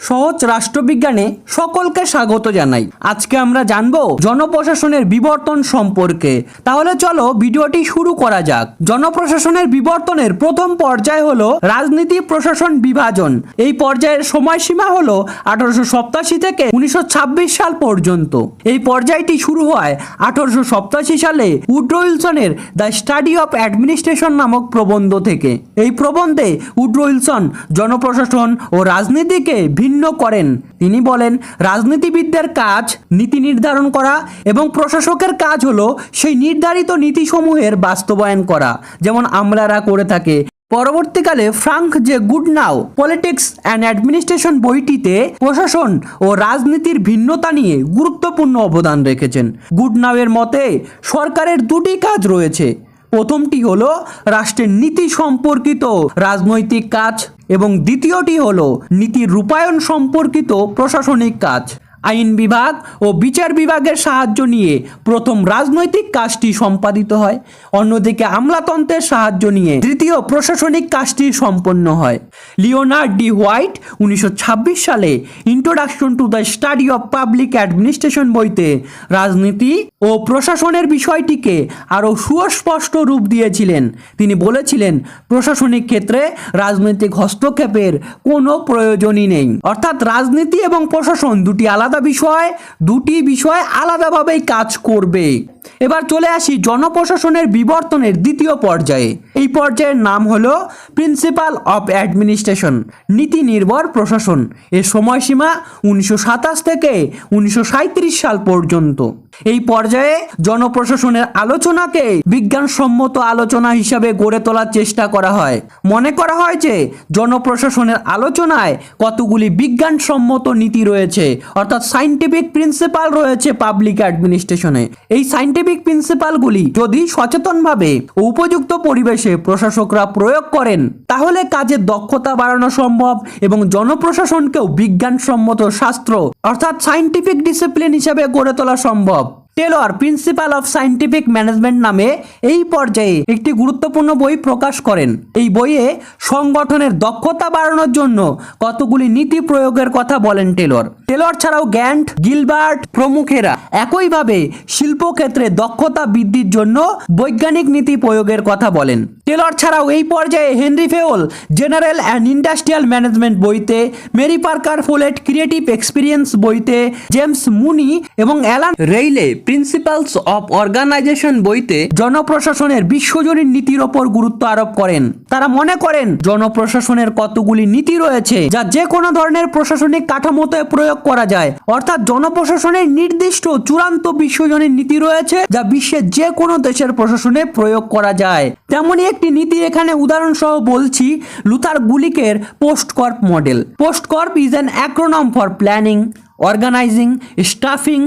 সহজ রাষ্ট্রবিজ্ঞানে সকলকে স্বাগত জানাই। আজকে আমরা জানব জনপ্রশাসনের বিবর্তন সম্পর্কে। তাহলে চলো ভিডিওটি শুরু করা যাক। জনপ্রশাসনের বিবর্তনের প্রথম পর্যায় হলো রাজনীতি প্রশাসন বিভাজন। এই পর্যায়ের সময়সীমা হলো আঠারোশো সপ্তাশি থেকে উনিশশো ছাব্বিশ সাল পর্যন্ত। এই পর্যায়টি শুরু হয় আঠারোশো সপ্তাশি সালে উড্রো উইলসনের দ্য স্টাডি অফ অ্যাডমিনিস্ট্রেশন নামক প্রবন্ধ থেকে। এই প্রবন্ধে উড্রো উইলসন জনপ্রশাসন ও রাজনীতিকে ভিন্ন করেন। তিনি বলেন, রাজনীতিবিদদের কাজ নীতি নির্ধারণ করা এবং প্রশাসকের কাজ হলো সেই নির্ধারিত নীতিসমূহের বাস্তবায়ন করা, যেমন আমলারা করে থাকে। পরবর্তীকালে Frank J Goodnow politics and administration বইটিতে প্রশাসন ও রাজনীতির ভিন্নতা নিয়ে গুরুত্বপূর্ণ অবদান রেখেছেন। গুড নাওয়ের মতে, সরকারের দুটি কাজ রয়েছে। প্রথমটি হলো রাষ্ট্রের নীতি সম্পর্কিত রাজনৈতিক কাজ এবং দ্বিতীয়টি হলো নীতি রূপায়ণ সম্পর্কিত প্রশাসনিক কাজ। আইন বিভাগ ও বিচার বিভাগের সাহায্য নিয়ে প্রথম রাজনৈতিক কাজটি সম্পাদিত হয়। অন্যদিকে আমলাতন্ত্রের সাহায্য নিয়ে তৃতীয় প্রশাসনিক কাজটি সম্পন্ন হয়। লিওনার্ড ডি হোয়াইট উনিশশো ছাব্বিশ সালে introduction to the study of public administration বইতে রাজনীতি ও প্রশাসনের বিষয়টিকে আরও সুস্পষ্ট রূপ দিয়েছিলেন। তিনি বলেছিলেন, প্রশাসনিক ক্ষেত্রে রাজনৈতিক হস্তক্ষেপের কোনো প্রয়োজনই নেই। অর্থাৎ রাজনীতি এবং প্রশাসন দুটি আলাদা বিষয় দুটি বিষয় আলাদাভাবেই কাজ করবে। এবার চলে আসি জনপ্রশাসনের বিবর্তনের দ্বিতীয় পর্যায়ে। এই পর্যায়ের নাম হল প্রিন্সিপাল অফ অ্যাডমিনিস্ট্রেশন নীতি নির্ভর প্রশাসন। এর সময়সীমা উনিশশো সাতাশ থেকে উনিশশো সাঁইত্রিশ সাল পর্যন্ত। এই পর্যায়ে জনপ্রশাসনের আলোচনাকে বিজ্ঞানসম্মত আলোচনা হিসাবে গড়ে তোলার চেষ্টা করা হয়। মনে করা হয় যে জনপ্রশাসনের আলোচনায় কতগুলি বিজ্ঞানসম্মত নীতি রয়েছে, অর্থাৎ সাইন্টিফিক প্রিন্সিপাল রয়েছে পাবলিক অ্যাডমিনিস্ট্রেশনে এই সাইন্টিফিক প্রিন্সিপালগুলি যদি সচেতনভাবে উপযুক্ত পরিবেশে প্রশাসকরা প্রয়োগ করেন, তাহলে কাজের দক্ষতা বাড়ানো সম্ভব এবং জনপ্রশাসনকেও বিজ্ঞানসম্মত শাস্ত্র অর্থাৎ সাইন্টিফিক ডিসিপ্লিন হিসেবে গড়ে তোলা সম্ভব। Taylor, principle of scientific management নামে এই পর্যায়ে একটি গুরুত্বপূর্ণ বই প্রকাশ করেন। এই বইয়ে সংগঠনের দক্ষতা বাড়ানোর জন্য কতগুলি নীতি প্রয়োগের কথা বলেন টেলর। টেলর ছাড়াও গ্যান্ট, গিলবার্ট প্রমুখেরা একইভাবে শিল্পক্ষেত্রে দক্ষতা বৃদ্ধির জন্য বৈজ্ঞানিক নীতি প্রয়োগের কথা বলেন। টেলর ছাড়াও এই পর্যায়ে Henri Fayol, general and industrial management বইতে, Mary Parker Follett creative experience বইতে, জেমস মুনি এবং Alan Reiley principles of organization বইতে জনপ্রশাসনের বিশ্বজনীন নীতির ওপর গুরুত্ব আরোপ করেন। তারা মনে করেন, জনপ্রশাসনের কতগুলি নীতি রয়েছে যা যে কোনো ধরনের প্রশাসনিক কাঠামোতে প্রয়োগ করা যায়। অর্থাৎ জনপ্রশাসনের নির্দিষ্ট চূড়ান্ত বিশ্বজনীন নীতি রয়েছে যা বিশ্বের যে কোনো দেশের প্রশাসনে প্রয়োগ করা যায়। তেমনই একটি নীতি এখানে উদাহরণ সহ বলছি, Luther গুলিকের POSDCORB model. POSDCORB is an acronym for planning organizing staffing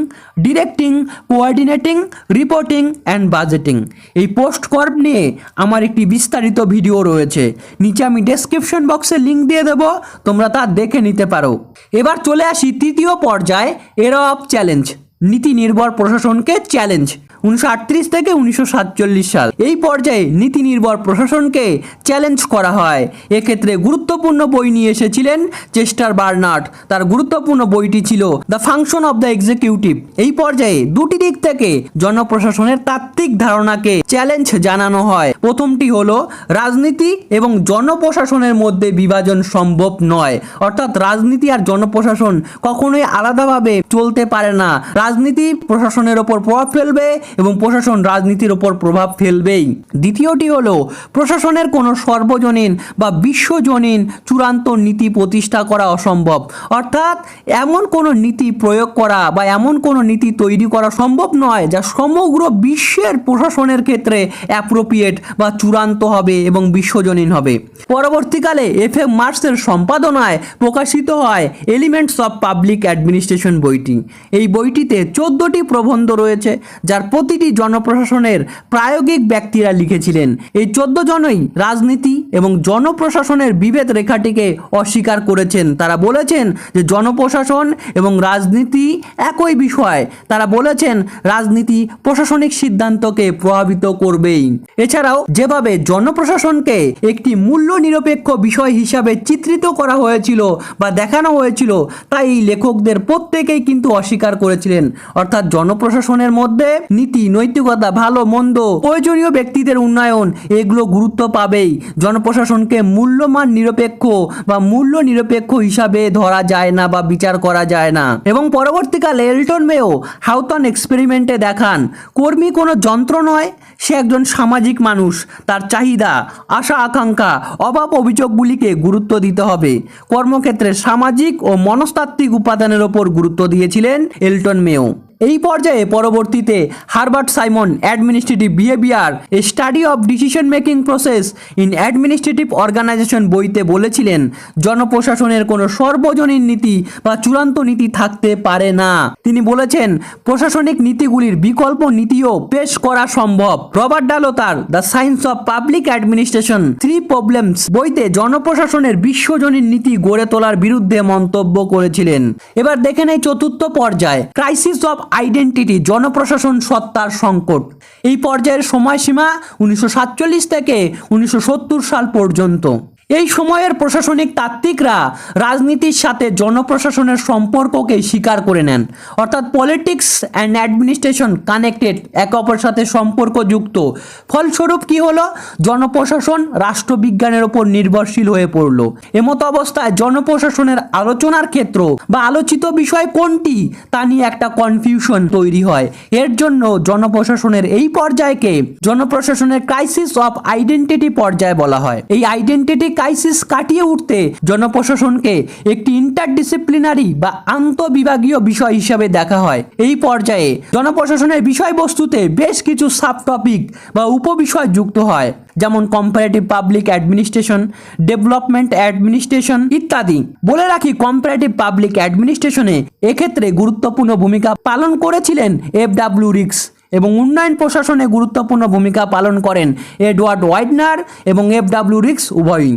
directing coordinating reporting and budgeting এই পোস্ট কর্প নিয়ে আমার একটি বিস্তারিত ভিডিও রয়েছে। নিচে আমি ডেসক্রিপশন বক্সে লিঙ্ক দিয়ে দেব, তোমরা তা দেখে নিতে পারো। এবার চলে আসি তৃতীয় পর্যায়ে এরা অফ চ্যালেঞ্জ নীতি নির্ভর প্রশাসনকে চ্যালেঞ্জ উনিশশো আটত্রিশ থেকে উনিশশো সাতচল্লিশ সাল। এই পর্যায়ে নীতি নির্ভর প্রশাসনকে চ্যালেঞ্জ করা হয়। এক্ষেত্রে গুরুত্বপূর্ণ বই নিয়ে এসেছিলেন চেস্টার বার্নার্ড। তার গুরুত্বপূর্ণ বইটি ছিল the function of the executive এই পর্যায়ে দুটি দিক থেকে জনপ্রশাসনের তাত্ত্বিক ধারণাকে চ্যালেঞ্জ জানানো হয়। প্রথমটি হলো, রাজনীতি এবং জনপ্রশাসনের মধ্যে বিভাজন সম্ভব নয়। অর্থাৎ রাজনীতি আর জনপ্রশাসন কখনোই আলাদাভাবে চলতে পারে না। রাজনীতি প্রশাসনের ওপর প্রভাব ফেলবে এবং প্রশাসন রাজনীতির ওপর প্রভাব ফেলবেই। দ্বিতীয়টি হলো, প্রশাসনের কোনো সর্বজনীন বা বিশ্বজনীন চূড়ান্ত নীতি প্রতিষ্ঠা করা অসম্ভব। অর্থাৎ এমন কোনো নীতি প্রয়োগ করা বা এমন কোনো নীতি তৈরি করা সম্ভব নয় যা সমগ্র বিশ্বের প্রশাসনের ক্ষেত্রে অ্যাপ্রোপ্রিয়েট বা চূড়ান্ত হবে এবং বিশ্বজনীন হবে। পরবর্তীকালে এফ এম মার্কসের সম্পাদনায় প্রকাশিত হয় এলিমেন্টস অফ পাবলিক অ্যাডমিনিস্ট্রেশন বইটি। এই বইটিতে চোদ্দটি প্রবন্ধ রয়েছে, যার প্রতিটি জনপ্রশাসনের প্রায়োগিক ব্যক্তিরা লিখেছিলেন। এই চোদ্দ জনই রাজনীতি এবং জনপ্রশাসনের বিভেদ রেখাটিকে অস্বীকার করেছেন। তারা বলেছেন যে জনপ্রশাসন এবং রাজনীতি একই বিষয়। তারা বলেছেন রাজনীতি প্রশাসনিক সিদ্ধান্তকে প্রভাবিত করবেই। এছাড়াও যেভাবে জনপ্রশাসনকে একটি মূল্য নিরপেক্ষ বিষয় হিসাবে চিত্রিত করা হয়েছিল বা দেখানো হয়েছিল, তাই এই লেখকদের প্রত্যেকেই কিন্তু অস্বীকার করেছিলেন। অর্থাৎ জনপ্রশাসনের মধ্যে নীতি, নৈতিকতা, ভালো, মন্দ, প্রয়োজনীয় ব্যক্তিদের উন্নয়ন, এগুলো গুরুত্ব পাবেই। জনপ্রশাসনকে মূল্যমান নিরপেক্ষ বা মূল্য নিরপেক্ষ হিসাবে ধরা যায় না বা বিচার করা যায় না। এবং পরবর্তীকালে এলটন মেও হাউতন এক্সপেরিমেন্টে দেখান, কর্মী কোনো যন্ত্র নয়, সে একজন সামাজিক মানুষ। তার চাহিদা, আশা, আকাঙ্ক্ষা, অভাব অভিযোগগুলিকে গুরুত্ব দিতে হবে। কর্মক্ষেত্রে সামাজিক ও মনস্তাত্ত্বিক উপাদানের ওপর গুরুত্ব দিয়েছিলেন এলটন মেও এই পর্যায়ে পরবর্তীতে Herbert Simon administrative behaviour, a study of decision making process in administrative organization বইতে বলেছিলেন, জনপ্রশাসনের কোনো সর্বজনীন নীতি বা চূড়ান্ত নীতি থাকতে পারে না। তিনি বলেছেন, প্রশাসনিক নীতিগুলির বিকল্প নীতিও পেশ করা সম্ভব। রবার্ট ডালো তার the science of public administration three problems বইতে জনপ্রশাসনের বিশ্বজনীন নীতি গড়ে তোলার বিরুদ্ধে মন্তব্য করেছিলেন। এবার দেখে নেই চতুর্থ পর্যায়ে, ক্রাইসিস অফ আইডেন্টিটি জনপ্রশাসন সত্তার সংকট। এই পর্যায়ের সময়সীমা উনিশশো সাতচল্লিশ থেকে উনিশশো সত্তর সাল পর্যন্ত। এই সময়ের প্রশাসনিক তাত্ত্বিকরা রাজনীতির সাথে জনপ্রশাসনের সম্পর্ককে স্বীকার করে নেন। অর্থাৎ পলিটিক্স অ্যান্ড অ্যাডমিনিস্ট্রেশন কানেক্টেড একে অপরের সাথে সম্পর্কযুক্ত। ফলস্বরূপ কি হলো? জনপ্রশাসন রাষ্ট্রবিজ্ঞানের ওপর নির্ভরশীল হয়ে পড়ল। এমতো অবস্থায় জনপ্রশাসনের আলোচনার ক্ষেত্র বা আলোচিত বিষয় কোনটি তা নিয়ে একটা কনফিউশন তৈরি হয়। এর জন্য জনপ্রশাসনের এই পর্যায়কে জনপ্রশাসনের ক্রাইসিস অফ আইডেন্টিটি পর্যায় বলা হয়। এই আইডেন্টিটি ক্রাইসিস কাটিয়ে উঠতে জনপ্রশাসনকে একটি ইন্টারডিসিপ্লিনারি বা আন্তবিভাগীয় বিষয় হিসাবে দেখা হয়। এই পর্যায়ে জনপ্রশাসনের বিষয়বস্তুতে বেশ কিছু সাব টপিক বা উপবিষয় যুক্ত হয়, যেমন comparative public administration development administration ইত্যাদি। বলে রাখি কম্পারেটিভ পাবলিক অ্যাডমিনিস্ট্রেশনে এক্ষেত্রে গুরুত্বপূর্ণ ভূমিকা পালন করেছিলেন এফ ডাব্লিউ রিক্স। এবং উন্নয়ন প্রশাসনে গুরুত্বপূর্ণ ভূমিকা পালন করেন এডওয়ার্ড ওয়াইডনার এবং এফ ডাব্লিউ রিক্স উভয়ই।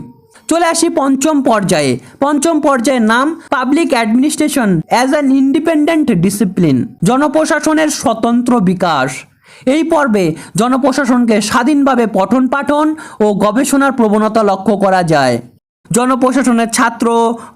চলে আসি পঞ্চম পর্যায়ে। পঞ্চম পর্যায়ের নাম public administration as an independent discipline, জনপ্রশাসনের স্বতন্ত্র বিকাশ। এই পর্বে জনপ্রশাসনকে স্বাধীনভাবে পঠন পাঠন ও গবেষণার প্রবণতা লক্ষ্য করা যায়। জনপ্রশাসনের ছাত্র,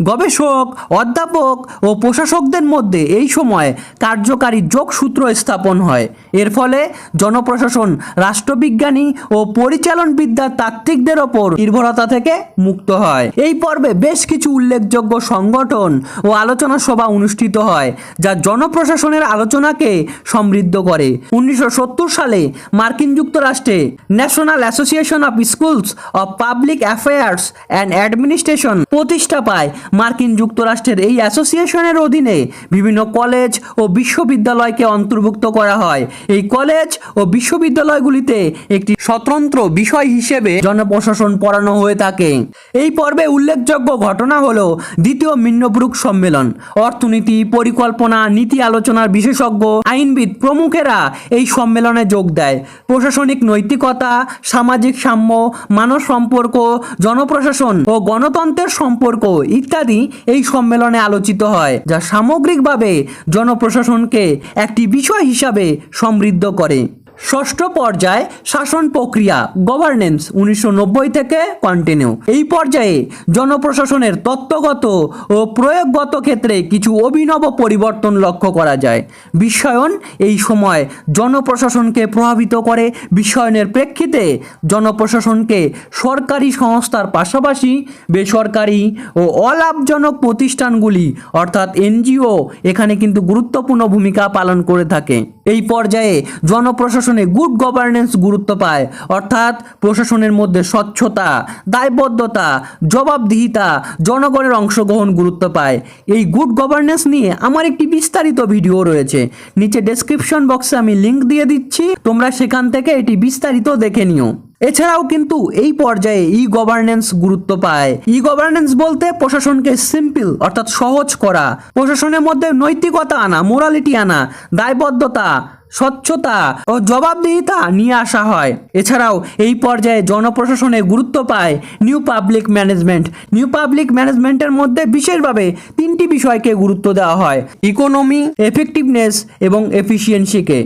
গবেষক, অধ্যাপক ও প্রশাসকদের মধ্যে এই সময় কার্যকারী যোগসূত্র স্থাপন হয়। এর ফলে জনপ্রশাসন, রাষ্ট্রবিজ্ঞানী ও পরিচালন বিদ্যার তাত্ত্বিকদের ওপর নির্ভরতা থেকে মুক্ত হয়। এই পর্বে বেশ কিছু উল্লেখযোগ্য সংগঠন ও আলোচনা সভা অনুষ্ঠিত হয়, যা জনপ্রশাসনের আলোচনাকে সমৃদ্ধ করে। উনিশশো সত্তর সালে মার্কিন যুক্তরাষ্ট্রে National Association of Schools of Public Affairs and Administration প্রতিষ্ঠা পায়। মার্কিন যুক্তরাষ্ট্রের এই অ্যাসোসিয়েশনের অধীনে বিভিন্ন কলেজ ও বিশ্ববিদ্যালয়কে অন্তর্ভুক্ত করা হয়। এই কলেজ ও বিশ্ববিদ্যালয়গুলিতে একটি স্বতন্ত্র বিষয় হিসেবে জনপ্রশাসন পড়ানো হয়ে থাকে। এই পর্বে উল্লেখযোগ্য ঘটনা হলো দ্বিতীয় মিন্নব্রুক সম্মেলন। অর্থনীতি, পরিকল্পনা, নীতি আলোচনার বিশেষজ্ঞ, আইনবিদ প্রমুখেরা এই সম্মেলনে যোগ দেয়। প্রশাসনিক নৈতিকতা, সামাজিক সাম্য, মানব সম্পর্ক, জনপ্রশাসন ও গণতন্ত্রের সম্পর্ক ইত্যাদি এই সম্মেলনে আলোচিত হয়, যা সামগ্রিকভাবে জনপ্রশাসনকে একটি বিষয় হিসাবে সমৃদ্ধ করে। ষষ্ঠ পর্যায়ে শাসন প্রক্রিয়া গভর্নেন্স উনিশশো নব্বই থেকে কন্টিনিউ এই পর্যায়ে জনপ্রশাসনের তত্ত্বগত ও প্রয়োগগত ক্ষেত্রে কিছু অভিনব পরিবর্তন লক্ষ্য করা যায়। বিশ্বায়ন এই সময় জনপ্রশাসনকে প্রভাবিত করে। বিশ্বায়নের প্রেক্ষিতে জনপ্রশাসনকে সরকারি সংস্থার পাশাপাশি বেসরকারি ও অলাভজনক প্রতিষ্ঠানগুলি, অর্থাৎ এনজিও, এখানে কিন্তু গুরুত্বপূর্ণ ভূমিকা পালন করে থাকে। এই পর্যায়ে জনপ্রশাসনে গুড গভর্নেন্স গুরুত্ব পায়। অর্থাৎ প্রশাসনের মধ্যে স্বচ্ছতা, দায়বদ্ধতা, জবাবদিহিতা, জনগণের অংশগ্রহণ গুরুত্ব পায়। এই গুড গভর্নেন্স নিয়ে আমার একটি বিস্তারিত ভিডিও রয়েছে। নিচে ডেসক্রিপশন বক্সে আমি লিংক দিয়ে দিচ্ছি। তোমরা সেখান থেকে এটি বিস্তারিত দেখে নিও। এছাড়াও কিন্তু এই পর্যায়ে ই গভর্নেন্স গুরুত্ব পায়। ই গভর্নেন্স বলতে প্রশাসনকে সিম্পল অর্থাৎ সহজ করা। প্রশাসনের মধ্যে নৈতিকতা আনা মোরালিটি আনা, দায়বদ্ধতা স্বচ্ছতা ও জবাবদিহিতা নিয়ে আসা হয়। এছাড়াও এই পর্যায়ে জনপ্রশাসনে গুরুত্ব পায় new public management new public ম্যানেজমেন্টের মধ্যে বিশেষভাবে তিনটি বিষয়কে গুরুত্ব দেওয়া হয় ইকোনমি এফেক্টিভনেস এবং এফিসিয়েন্সিকে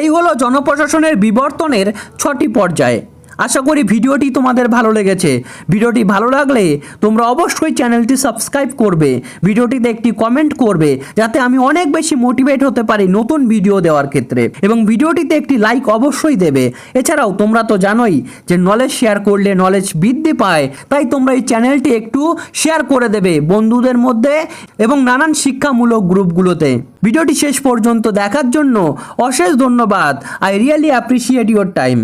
এই হলো জনপ্রশাসনের বিবর্তনের ছটি পর্যায়ে। আশা করি ভিডিওটি তোমাদের ভালো লেগেছে। ভিডিওটি ভালো লাগলে তোমরা অবশ্যই চ্যানেলটি সাবস্ক্রাইব করবে, ভিডিওটিতে একটি কমেন্ট করবে, যাতে আমি অনেক বেশি মোটিভেট হতে পারি নতুন ভিডিও দেওয়ার ক্ষেত্রে। এবং ভিডিওটিতে একটি লাইক অবশ্যই দেবে। এছাড়াও তোমরা তো জানোই যে নলেজ শেয়ার করলে নলেজ বৃদ্ধি পায়, তাই তোমরা এই চ্যানেলটি একটু শেয়ার করে দেবে বন্ধুদের মধ্যে এবং নানান শিক্ষামূলক গ্রুপগুলোতে। ভিডিওটি শেষ পর্যন্ত দেখার জন্য অশেষ ধন্যবাদ। I really appreciate your time